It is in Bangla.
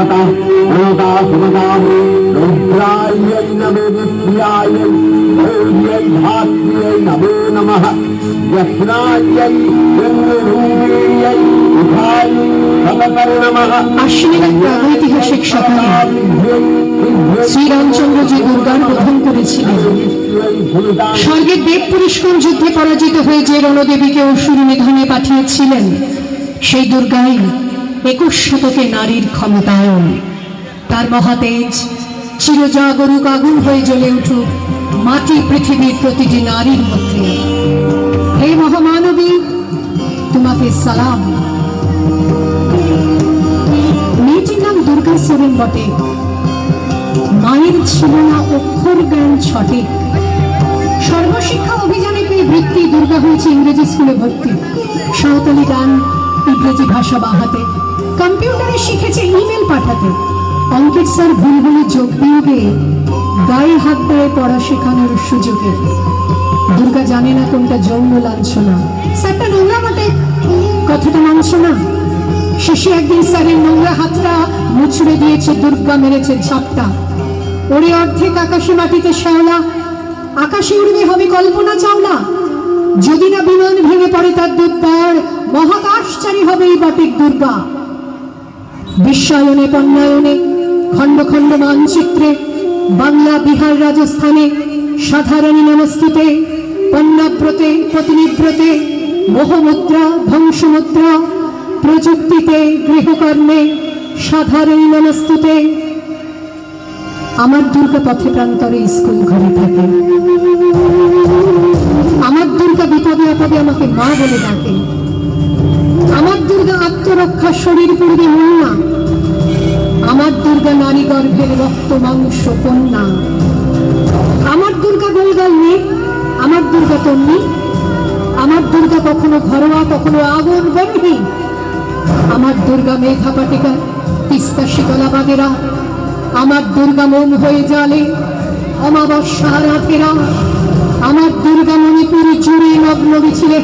प्रणतः प्रणता सुमता रुद्रायै नमे विप्रियायै भौर्यै धात्र्यै नमो नमः यस्नायै चन्द्ररूपिण्यै उभायै भगवते नमः আশ্বিনের এক প্রাগৈতিহাসিক সকালে শ্রীরামচন্দ্র যে দুর্গার বোধন করেছিলেন স্বর্গের দেব পুরস্কার যুদ্ধে পরাজিত হয়ে যে রণদেবীকে অসুর নিধনে পাঠিয়েছিলেন সেই দুর্গাই একুশ শতকে নারীর ক্ষমতায়ন। তার মহাতেজ চিরজাগরুক আগুন হয়ে জ্বলে উঠুক মাটি পৃথিবীর প্রতিটি নারীর মধ্যে। হে মহামানবী, তোমাকে সালাম। মেয়েটির নাম দুর্গা সেরেন বটে। মায়ের ছিল না অক্ষর জ্ঞান ছটে। সর্বশিক্ষা অভিযানে পেয়ে বৃত্তি দুর্গা হয়েছে ইংরেজি স্কুলে ভর্তি। সাঁওতালি গান ইংরেজি ভাষা বাহাতে। কম্পিউটারে শিখেছে ইমেল পাঠাতে। অঙ্কের স্যার ভুল ভুলে যোগ বিয়োগে গায়ে হাত দেয় পড়া শেখানোর সুযোগে। দুর্গা জানে না কোনটা যৌন লাঞ্ছনা। স্যারটা নোংরা বটে কথাটা মানছ না। শেষে একদিন স্যারের নোংরা হাতটা মুছড়ে দিয়েছে, দুর্গা মেরেছে ঝাপটা। ওরে অর্ধেক আকাশে মাটিতে শ্যাওলা, আকাশে উড়বে হবে কল্পনা চাওলা। যদি না বিমান ভেঙে পড়ে তার দুর্বার মহাকাশচারী হবে এই বটিক দুর্গা। বিশ্বায়নে পণ্যায়নে খণ্ড খণ্ড মানচিত্রে, বাংলা, বিহার, রাজস্থানে, সাধারণী নমস্তুতে, পণ্যাব্রতে, প্রতিনিব্রতে, মোহমুদ্রা ধ্বংসমুদ্রা প্রযুক্তিতে, গৃহকর্মে, সাধারণী নমস্তুতে। আমার দুর্গা পথে প্রান্তরে স্কুল ঘরে থাকে। আমার দুর্গা বিপদে আপদে আমাকে মা বলে ডাকে। আমার দুর্গা আত্মরক্ষা শরীর পূর্বে মুন্না আমার দুর্গা নারী গর্ভের রক্ত, মাংস, কন্যা। আমার দুর্গা গোলগাল মেঘ আমার দুর্গা তন্নি। আমার দুর্গা কখনো ঘরোয়া, কখনো আগুন বন্ধি। আমার দুর্গা মেঘা পাটিকা, তিস্তা শীতলা বাগেরা। আমার দুর্গা মোম হয়ে জালে, অমাবস্যা রাতেরা আমার দুর্গা মণিপুরি চুরি নগ্ন মিছিলে